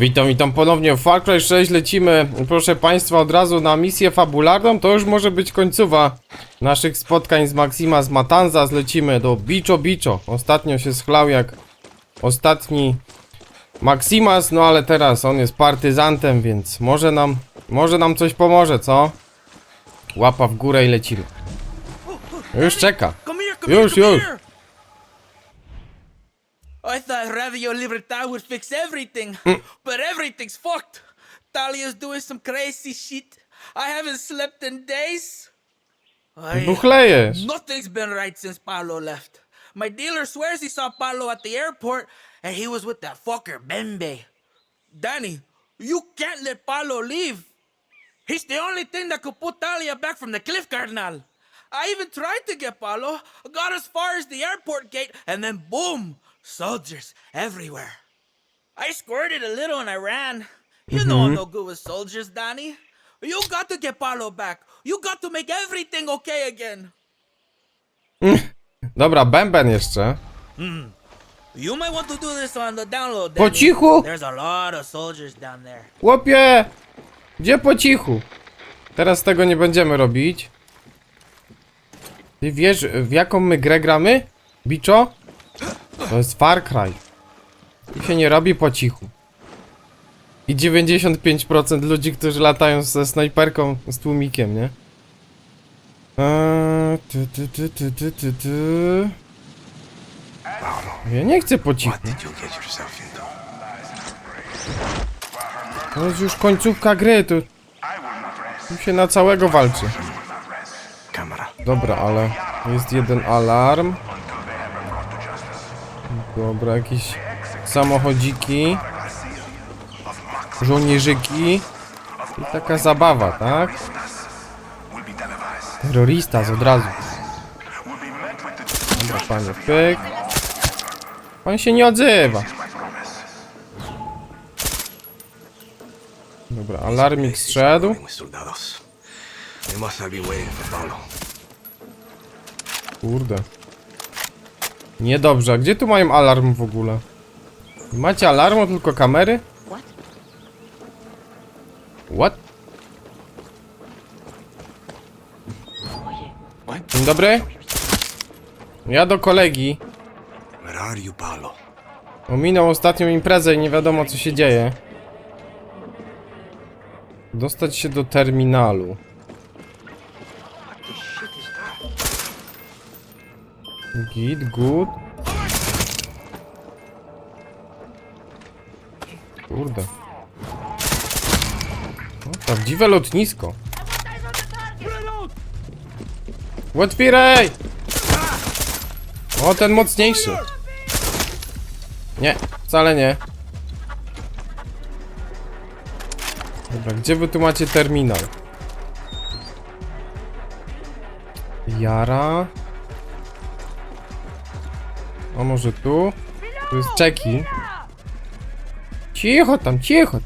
Witam, witam ponownie w Far Cry 6 lecimy, proszę państwa, od razu na misję fabularną, to już może być końcowa naszych spotkań z Maxima z Matanza, zlecimy do Bicho Bicho, ostatnio się schlał jak ostatni Maximas, no ale teraz on jest partyzantem, więc może nam, może nam coś pomoże, co? Łapa w górę i lecimy. Już czeka. Już, już. I thought Radio Libertad would fix everything, mm. but everything's fucked. Talia's doing some crazy shit. I haven't slept in days. I, nothing's been right since Paolo left. My dealer swears he saw Paolo at the airport, and he was with that fucker Bembe. Danny, you can't let Paolo leave. He's the only thing that could put Talia back from the cliff, Cardinal. I even tried to get Paolo, got as far as the airport gate, and then boom, soldiers everywhere. I squirted a little and I ran. You know I'm no good with soldiers, Danny. You got to get Paulo back. You got to make everything okay again. Dobra, bęben jeszcze. You might want to do this on the download. Po Danny. cichu. There's a lot of soldiers down there. Chłopie! Gdzie po cichu? Teraz tego nie będziemy robić. Ty wiesz, w jaką my grę gramy? Biczo? To jest Far Cry. I się nie robi po cichu. I 95% ludzi, którzy latają ze snajperką z tłumikiem, nie? Eee, ty, ty, ty, ty, ty, ty, ty. Ja nie chcę po cichu. To jest już końcówka gry, tu, tu się na całego walczy. Dobra, ale jest jeden alarm. Dobra, jakieś samochodziki. Żołnierzyki. I taka zabawa, tak? Terrorista z od razu. Dobra, panie, pyk. Pan się nie odzywa. Dobra, alarmik zszedł. Going with soldados. They must have been waiting for Paulo. Kurde. Niedobrze, a gdzie tu mają alarm w ogóle? Macie alarmu, tylko kamery? What? Dzień dobry. Ja do kolegi. Ominął ostatnią imprezę i nie wiadomo co się dzieje. Dostać się do terminalu. Git, good. Kurde. O, prawdziwe lotnisko. Otwieraj! O, ten mocniejszy. Nie, wcale nie. Dobra, gdzie wy tu macie terminal? Jara. A może tu? Tu jest czeki. Cicho tam, cicho.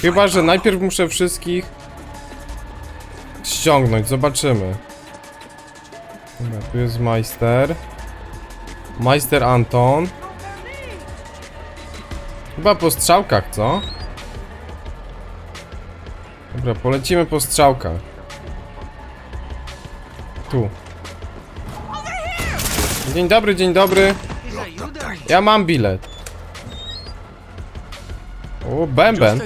Chyba, że najpierw muszę wszystkich ściągnąć, zobaczymy. Dobra, tu jest Majster. Majster Anton. Chyba po strzałkach, co? Dobra, polecimy po strzałkach. Tu. Dzień dobry, dzień dobry. Ja mam bilet. O, bęben.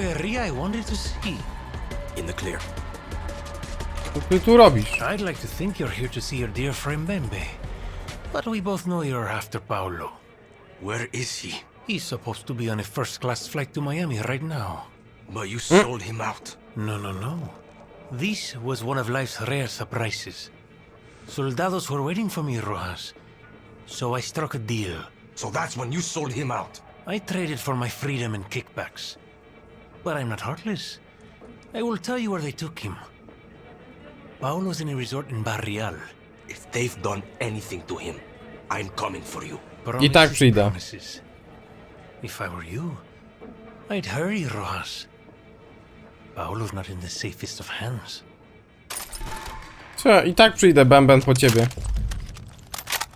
Co ty tu robisz? I'd like to think you're here to see your dear friend Bembe. But we both know you're after Paulo. Where is he? He's supposed to be on a first class flight to Miami right now. But you sold him out. No, no, no. This was one of life's rare surprises. Soldados were waiting for me, Rojas. So I struck a deal. So that's when you sold him out. I traded for my freedom and kickbacks. But I'm not heartless. I will tell you where they took him. Paulo's in a resort in Barrial. If they've done anything to him, I'm coming for you. I tak Promises, przyjdę. promises. If I were you, I'd hurry, Rojas. Paulo's not in the safest of hands. Co, i tak przyjdę bęben po ciebie.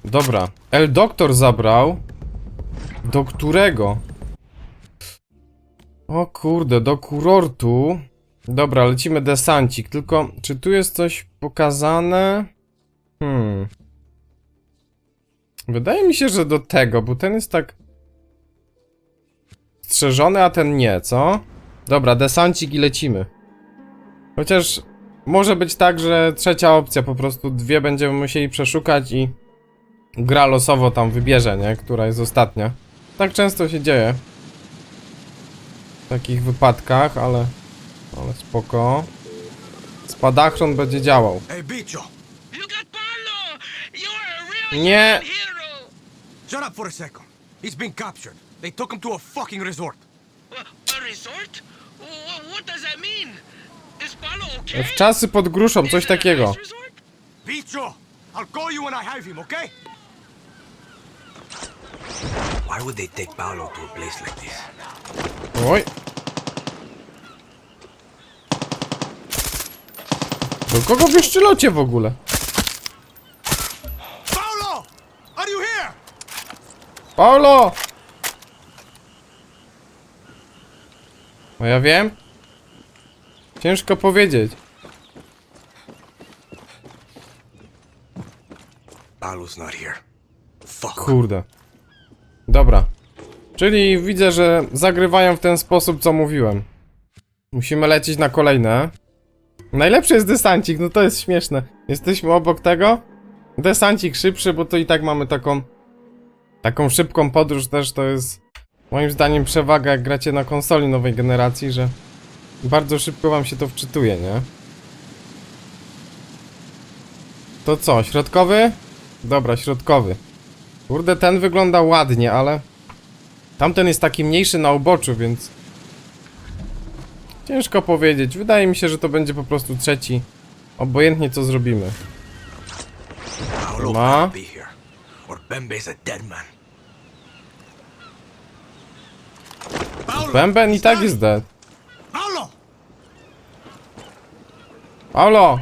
Dobra. El doktor zabrał. Do którego? O kurde, do kurortu. Dobra, lecimy desancik. Tylko, czy tu jest coś pokazane? Hmm. Wydaje mi się, że do tego, bo ten jest tak... Strzeżony, a ten nie, co? Dobra, desancik i lecimy. Chociaż może być tak, że trzecia opcja, po prostu dwie będziemy musieli przeszukać i gra losowo tam wybierze, nie? Która jest ostatnia. Tak często się dzieje. W takich wypadkach, ale... Ale spoko. Spadachron będzie działał. Nie! Shut up for a second. He's been captured. They took him to a fucking resort. A resort? W czasy pod gruszą, coś takiego. I'll call you when I have him, okay? Why would they take Paolo to a place like this? Oj. Do kogo wy szczelocie w ogóle? Paolo! Are you here? Paulo! No ja wiem. Ciężko powiedzieć. Paolo's not here. Fuck. Kurde. Dobra. Czyli widzę, że zagrywają w ten sposób, co mówiłem. Musimy lecieć na kolejne. Najlepszy jest desancik, no to jest śmieszne. Jesteśmy obok tego. Desancik szybszy, bo to i tak mamy taką... Taką szybką podróż też to jest... Moim zdaniem przewaga, jak gracie na konsoli nowej generacji, że... Bardzo szybko wam się to wczytuje, nie? To co, środkowy? Dobra, środkowy. Kurde, ten wygląda ładnie, ale... Tamten jest taki mniejszy na uboczu, więc... Ciężko powiedzieć. Wydaje mi się, że to będzie po prostu trzeci. Obojętnie co zrobimy. Ma? can't be here. Or Bembe's a dead man. Paolo! Bęben i tak jest dead. Paolo! Paulo!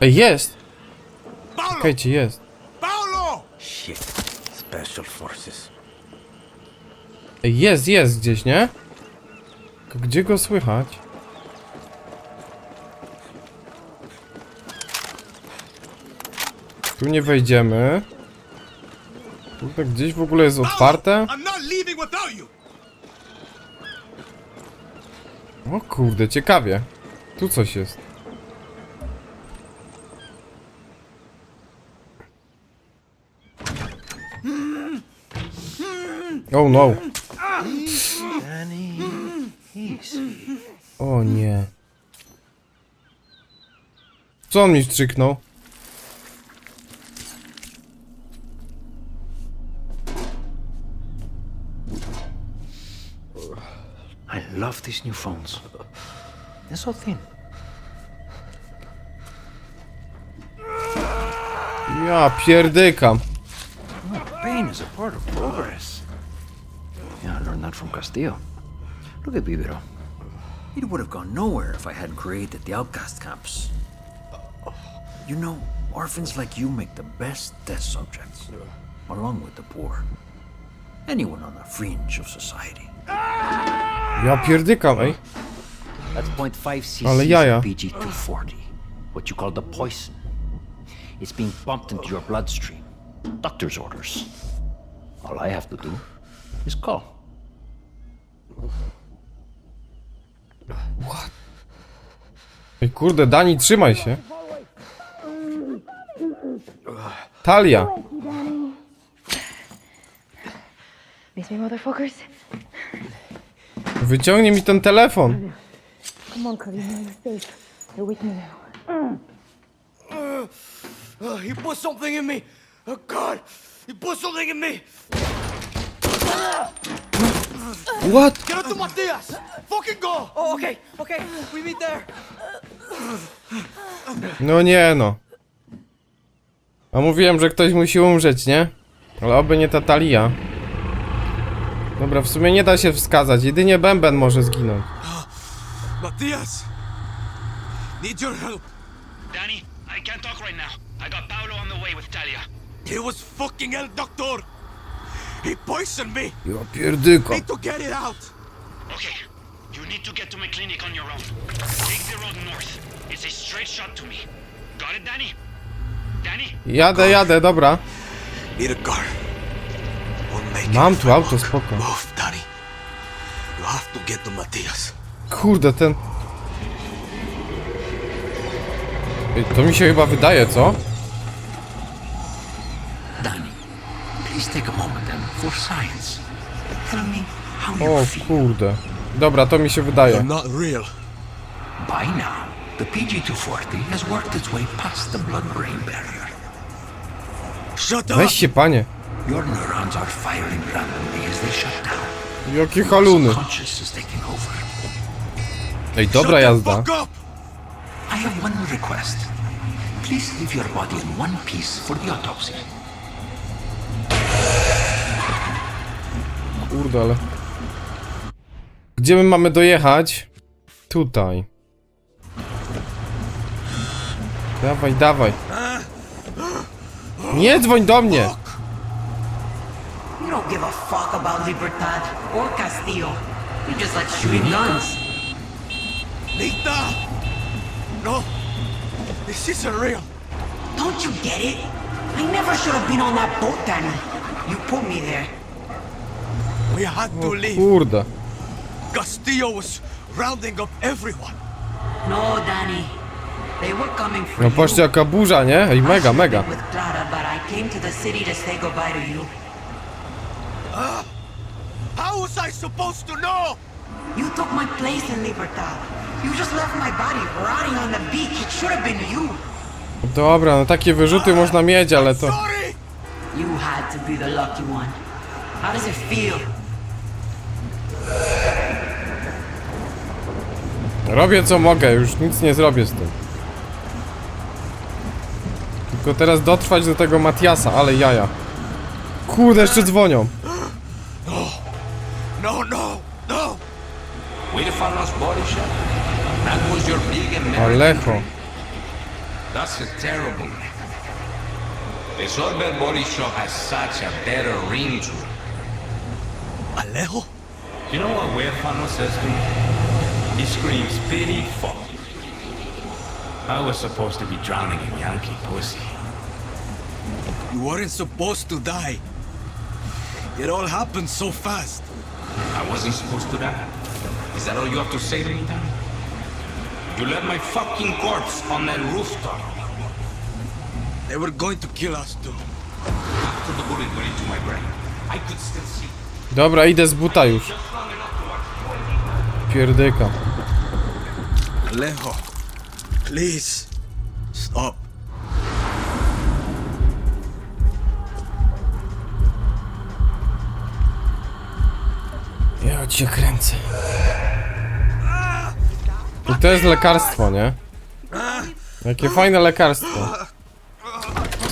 Ej, jest! Czekajcie, jest. Paolo! Shit. Special forces. Ej, jest, jest gdzieś, nie? Tylko Gdzie go słychać? Tu nie wejdziemy. Kurde, gdzieś w ogóle jest otwarte? I'm not leaving without you! O kurde, ciekawie. Tu coś jest. Oh no. O nie. Co on mi wstrzyknął? Love these new phones. They're so thin. Ja pierdykam. Pain is a part of progress. Yeah, I learned that from Castillo. Look at Viviro. It would have gone nowhere if I hadn't created the outcast camps. You know, orphans like you make the best test subjects, along with the poor. Anyone on the fringe of society. Ja pierdykam, ej. That's 0.5 cc's Ale jaja. of PG-240. What you call the poison. It's being pumped into your bloodstream. Doctor's orders. All I have to do is call. Ej kurde, Dani, trzymaj się. Talia. Miss me, motherfuckers? Wyciągnij mi ten telefon. Come on, Cody, you're safe. You're with me now. Uh, he put something in me! Oh god! He put something in me! What? Get up to Matias! Fucking go! Oh, okay, okay. We meet there. No nie no. A mówiłem, że ktoś musi umrzeć, nie? Ale oby nie ta Talia. Dobra, w sumie nie da się wskazać. Jedynie Bęben może zginąć. Matias! Need your help. Danny, I can't talk right now. I got Paolo on the way with Talia. It was fucking El Doctor. He poisoned me. Ja pierdyko. Need to get it out. Okay, you need to get to my clinic on your own. Take the road north. It's a straight shot to me. Got it, Danny? Danny? Jadę, jadę, dobra. Need a car. Mam tu auto, spoko. Move, Danny. You have to get to Matias. Kurde, ten... Ej, To mi się chyba wydaje, co? Danny, please take a moment and for science. Tell me how O you feel. kurde. Dobra, to mi się wydaje. not real. By now, the PG-240 has worked its way past the blood-brain barrier. Shut up. Weź się, panie. Your neurons are firing randomly as they shut down. Jakie haluny. Conscious is taking over. Ej, dobra jazda. I have one request. Please leave your body in one piece for the autopsy. Kurde, ale... Gdzie my mamy dojechać? Tutaj. Dawaj, dawaj. Nie dzwoń do mnie! Give a fuck about Libertad or Castillo. You just like shooting guns. Nita. No. This isn't real. Don't you get it? I never should have been on that boat, Danny. You put me there. We had to leave. Kurde. Castillo was rounding up everyone. No, Danny. They were coming for No you. patrzcie jaka burza, nie? Ej, I mega, mega. been With Clara, but I came to the city to say goodbye to you. How was I supposed to know? You took my place in Libertad. You just left my body rotting on the beach. It should have been you. Dobra, no takie wyrzuty można mieć, ale to... Sorry. You had to be the lucky one. How does it feel? Robię co mogę, już nic nie zrobię z tym. Tylko teraz dotrwać do tego Matiasa, ale jaja. Kurde, jeszcze dzwonią. No, no, no. We the Farros body shop? That was your big American Alejo. That's a terrible. The Sorbet body shop has such a better ring to it. Alejo? You know what Weird Farros says to me? He screams pity fuck. I was supposed to be drowning in Yankee pussy. You weren't supposed to die. It all happened so fast. I wasn't supposed to die. Is that all you have to say to me, Dan? You left my fucking corpse on that rooftop. They were going to kill us too. After the bullet went into my brain, I could still see. Dobra, idę z buta już. Pierdyka. Alejo, please stop. Cię kręcę. I to jest lekarstwo, nie? Jakie fajne lekarstwo.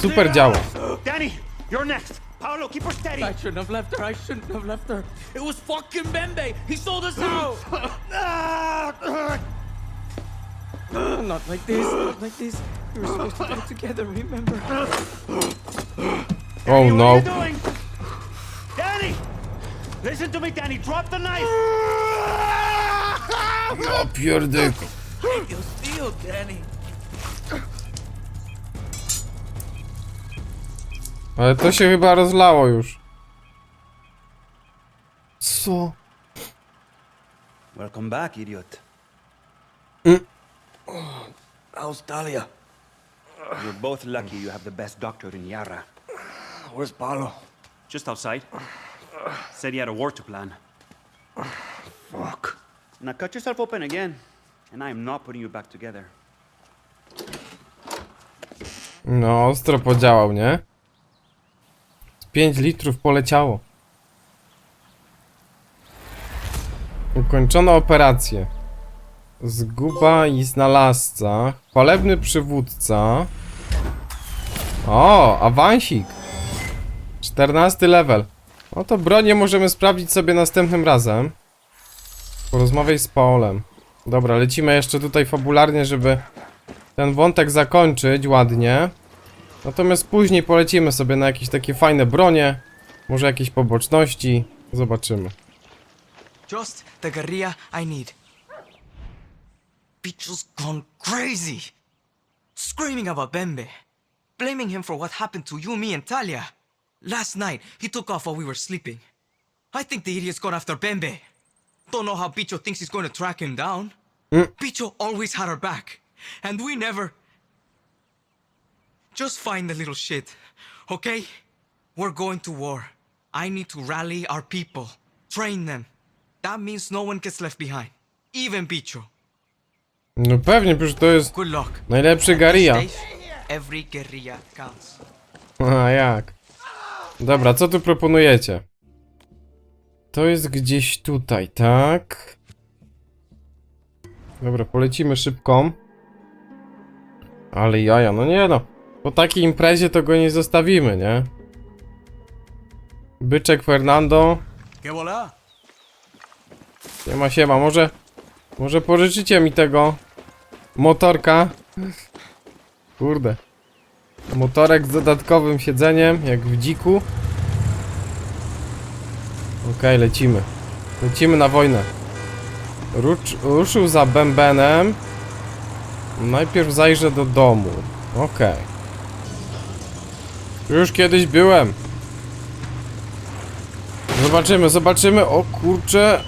Super działa. Danny, you're next. Paolo, keep her steady. I shouldn't have left her. I shouldn't have left her. It was fucking Bembe. He sold us out. not like this. Not like this. We were supposed to do it together. Remember? Oh What are no. Listen to me, Danny. Drop the knife. Ja pierdyko. You steal, Danny. Ale to się chyba rozlało już. Co? Welcome back, idiot. How's Talia? You're both lucky you have the best doctor in Yara. Where's Paulo? Just outside. Said he had a war to plan. Fuck. Now cut yourself open again, and I am not putting you back together. No, ostro podziałał, nie? 5 litrów poleciało. Ukończono operację. Zguba i znalazca. Chwalebny przywódca. O, awansik. 14 level. No to bronię możemy sprawdzić sobie następnym razem. Porozmawiaj z Paulem. Dobra, lecimy jeszcze tutaj fabularnie, żeby ten wątek zakończyć ładnie. Natomiast później polecimy sobie na jakieś takie fajne bronie. Może jakieś poboczności. Zobaczymy. Just the guerrilla I need. Bicho's gone crazy. Screaming about Bembe. Blaming him for what happened to you, me, and Talia. Last night, he took off while we were sleeping. I think the idiot's gone after Bembe. Don't know how Bicho thinks he's going to track him down. Hmm? Bicho always had our back. And we never. Just find the little shit, okay? We're going to war. I need to rally our people, train them. That means no one gets left behind, even Bicho. No pewnie, przecież to jest Good luck. najlepszy. Dave, every guerrilla counts. A jak? Dobra, co tu proponujecie? To jest gdzieś tutaj, tak? Dobra, polecimy szybko. Ale jaja, no nie no. Po takiej imprezie to go nie zostawimy, nie? Byczek Fernando. Voilà? Siema, siema, może... Może pożyczycie mi tego... Motorka? Kurde. Motorek z dodatkowym siedzeniem, jak w dziku. Okej, lecimy. Lecimy na wojnę. Rucz, ruszył za bębenem. Najpierw zajrzę do domu. Okej. Już kiedyś byłem. Zobaczymy, zobaczymy. O kurcze.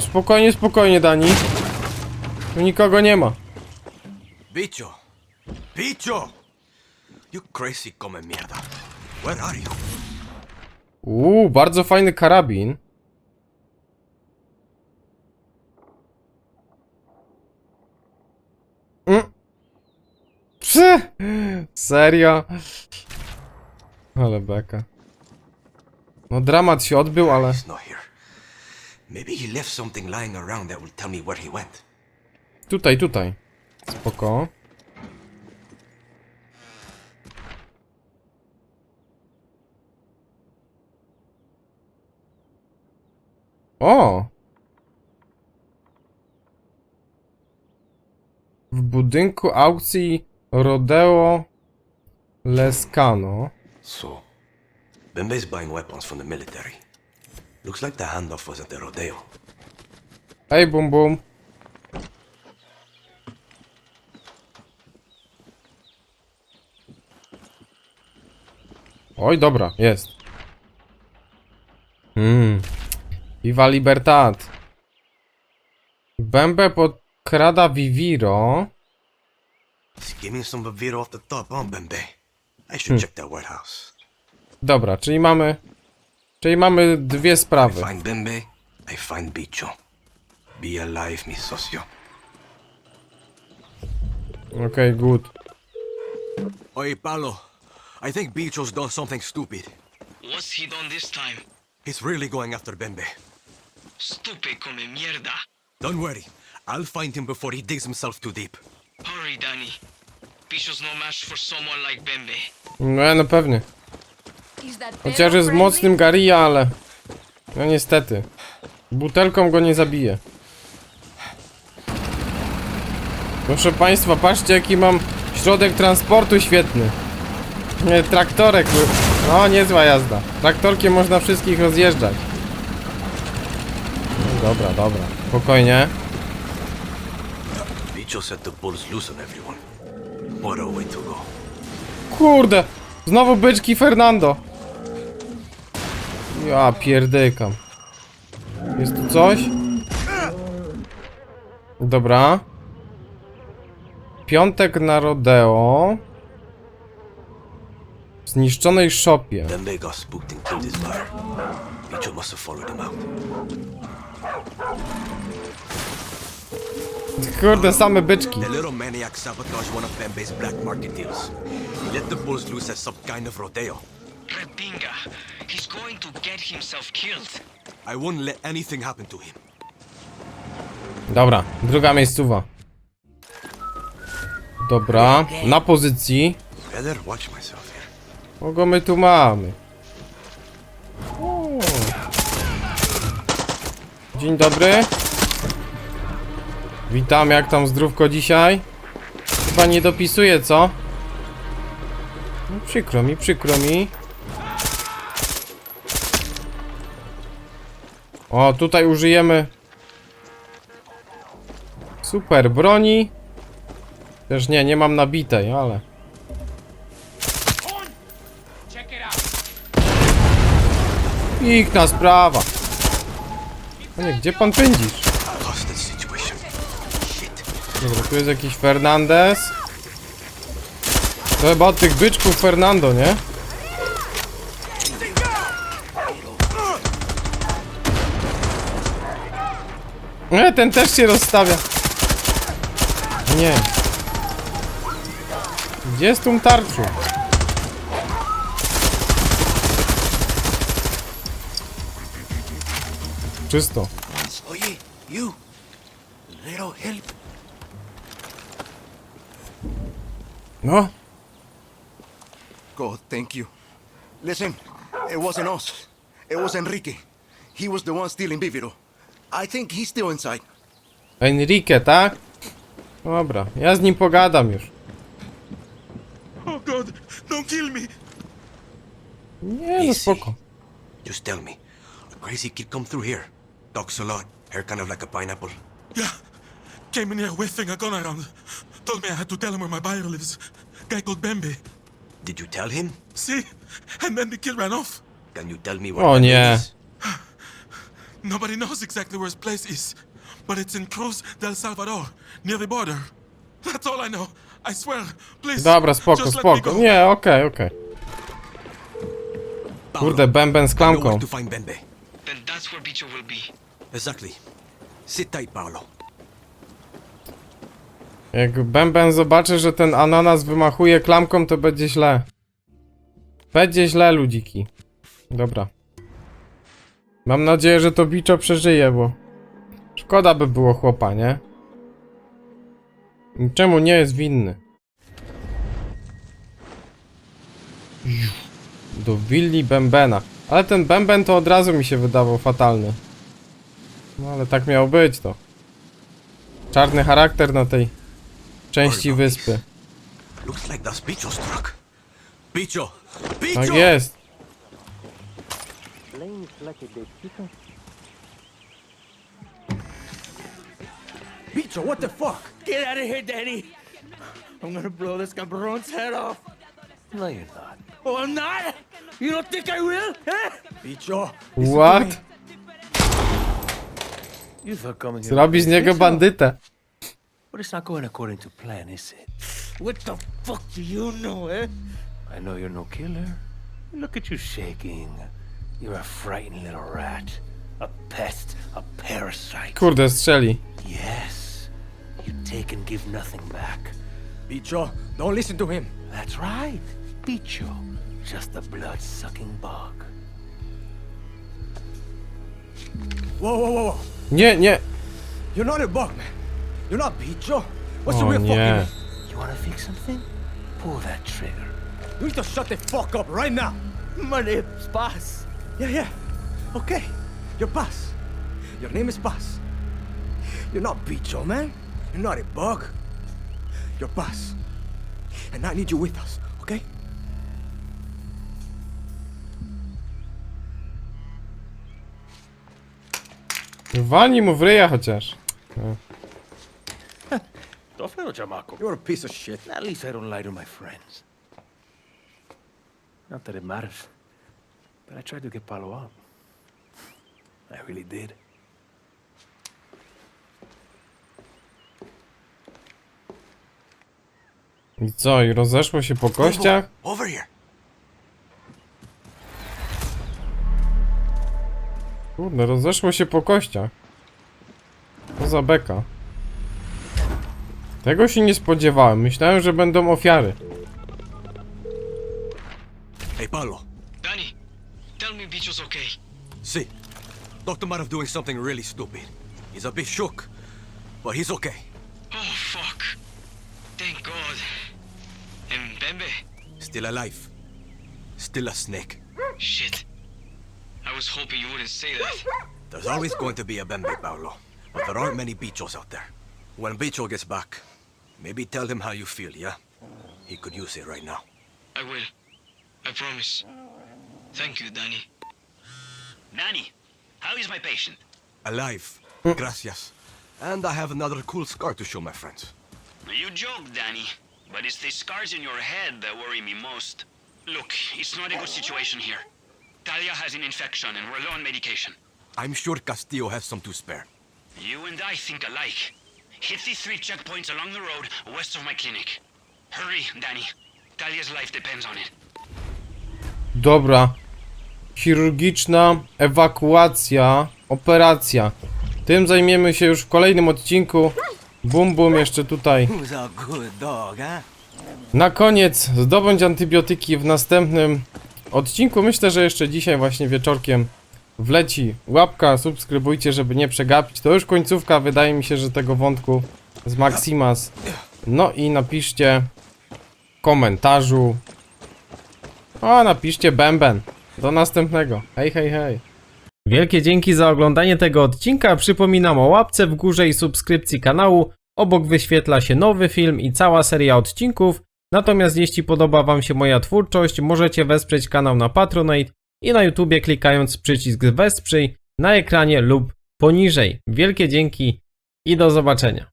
Spokojnie, spokojnie, Dani. Tu nikogo nie ma. Bicho! Bicho! You crazy come mierda. Where are you? Uuu, bardzo fajny karabin. Mm. Psy! Serio? Ale beka. No dramat się odbył, ale... He's not here. Maybe he left something lying around that will tell me where he went. Tutaj, tutaj. Spoko. O! W budynku aukcji Rodeo Lescano. So, Bembe's buying weapons from the military. Looks like the handoff was at the rodeo. Hej, bum bum. Oj, dobra, jest. Hmm. Viva Libertad. Bembe podkrada Viviro. Skimming some Bavira off the top, Bembe? I should check that White House. Dobra, czyli mamy... Czyli mamy dwie sprawy. Find Bembe, I find Bicho. Be alive, mi socio. Okej, good. Oye, Paulo. I think Bicho's done something stupid. What's he done this time? He's really going after Bembe. Stupid come mierda. Don't worry. I'll find him before he digs himself too deep. Hurry, Danny. Bicho's no match for someone like Bembe. No, no pewnie. Chociaż jest mocnym Garia, ale... No niestety. Butelką go nie zabije. Proszę państwa, patrzcie jaki mam środek transportu świetny. Nie, traktorek. No, niezła jazda. Traktorkiem można wszystkich rozjeżdżać. Dobra, dobra. Spokojnie. Bicho set the bulls loose on everyone. What a way to go. Kurde! Znowu byczki Fernando. Ja pierdykam. Jest tu coś? Dobra. Piątek na rodeo. W zniszczonej szopie. Bembe got spooked and killed his buyer. Bicho must have followed him out. Kurde, same byczki. The little maniac sabotaged one of Bembe's black market deals. He let the bulls loose at some kind of rodeo. Repinga. He's going to get himself killed. I won't let anything happen to him. Dobra, druga miejscowa. Dobra, na pozycji. Better watch myself here. Kogo my tu mamy? Dzień dobry. Witam, jak tam zdrówko dzisiaj? chyba nie dopisuje, co? No, przykro mi, przykro mi. O, tutaj użyjemy super broni. Też nie, nie mam nabitej, ale... Pikna sprawa. Panie, gdzie pan pędzisz? Dobra, tu jest jakiś Fernandez. To chyba od tych byczków Fernando, nie? Nie, ten też się rozstawia. Nie. Gdzie jest tu tarczu? Czysto. Oye, you. Little help. No, God, thank you. Listen, it wasn't us. It was Enrique. He was the one stealing Viviro. I think he's still inside. Enrique, tak? Dobra, ja z nim pogadam już. Oh God, don't kill me. Nie, no spoko. Just tell me. A crazy kid come through here. Talks a lot. Hair kind of like a pineapple. Yeah. Came in here whiffing a gun around. Told me I had to tell him where my buyer lives. Guy called Bembe. Did you tell him? See? And then the kid ran off. Can you tell me O where oh, nie. is? Nobody knows exactly where his place is. But it's in Cruz del Salvador, near the border. That's all I know. I swear. Please. Dobra, spoko, just let me spoko. go. Nie, okej, okej. Kurde, bęben z I know klamką. where to find Bembe. Then that's where Bicho will be. Exactly. Sit tight, Paolo. Jak bęben zobaczy, że ten ananas wymachuje klamką, to będzie źle. Będzie źle, ludziki. Dobra. Mam nadzieję, że to biczo przeżyje, bo... Szkoda by było chłopa, nie? Niczemu nie jest winny. Do willi bębena. Ale ten bęben to od razu mi się wydawał fatalny. No ale tak miało być to. Czarny charakter na tej części wyspy. Looks like that's Bicho's truck. Bicho! Bicho! Tak jest. Bicho, what the fuck? Get out of here, Danny. I'm gonna blow this cabron's head off. No, you're not. Oh, I'm not? You don't think I will? Huh? Bicho! What? You thought coming here. Zrobi z niego bandytę. But it's not going according to plan, is it? What the fuck do you know, eh? I know you're no killer. Look at you shaking. You're a frightened little rat. A pest, a parasite. Kurde, strzeli. Yes. You take and give nothing back. Bicho, don't listen to him. That's right. Bicho. Just a blood-sucking bug. Whoa, whoa, whoa, whoa. Nie, nie. You're not a bug, man. You're not Bicho. What's the real fucking name? You wanna fix something? Pull that trigger. You need to shut the fuck up right now. My name's Boss. Yeah, yeah. Okay. You're Buzz. Your name is Buzz. You're not Bicho, man. You're not a bug. You're Buzz. And I need you with us, okay? Walnij mu w ryja chociaż. Don't chamaco. You're a piece of shit. At least I don't lie to my friends. Not that it matters. But I tried to get Palo out. I really did. I co, i rozeszło się po kościach? Over here. Kurde, rozeszło się po kościach. To za beka. Tego się nie spodziewałem. Myślałem, że będą ofiary. Hey, Paulo. Danny, tell me Bicho's okay. See, Dr. have doing something really stupid. He's a bit shook, but he's okay. Oh, fuck. Thank God. And Bembe? Still alive. Still a snake. Shit. I was hoping you wouldn't say that. There's always going to be a Bembe, Paolo. But there aren't many bichos out there. When Bicho gets back, Maybe tell him how you feel, yeah? He could use it right now. I will. I promise. Thank you, Danny. Danny, how is my patient? Alive. Gracias. And I have another cool scar to show my friends. You joke, Danny, but it's the scars in your head that worry me most. Look, it's not a good situation here. Talia has an infection and we're low on medication. I'm sure Castillo has some to spare. You and I think alike. Hit the three checkpoints along the road west of my clinic. Hurry, Danny. Talia's life depends on it. Dobra. Chirurgiczna ewakuacja, operacja. Tym zajmiemy się już w kolejnym odcinku. Bum bum jeszcze tutaj. Who's a good dog, huh? Na koniec zdobądź antybiotyki w następnym odcinku. Myślę, że jeszcze dzisiaj właśnie wieczorkiem wleci łapka, subskrybujcie, żeby nie przegapić. To już końcówka, wydaje mi się, że tego wątku z Maximas. No i napiszcie w komentarzu. O, napiszcie bęben. Do następnego. Hej, hej, hej. Wielkie dzięki za oglądanie tego odcinka. Przypominam o łapce w górze i subskrypcji kanału. Obok wyświetla się nowy film i cała seria odcinków. Natomiast jeśli podoba Wam się moja twórczość, możecie wesprzeć kanał na Patronite i na YouTubie klikając przycisk wesprzyj na ekranie lub poniżej. Wielkie dzięki i do zobaczenia.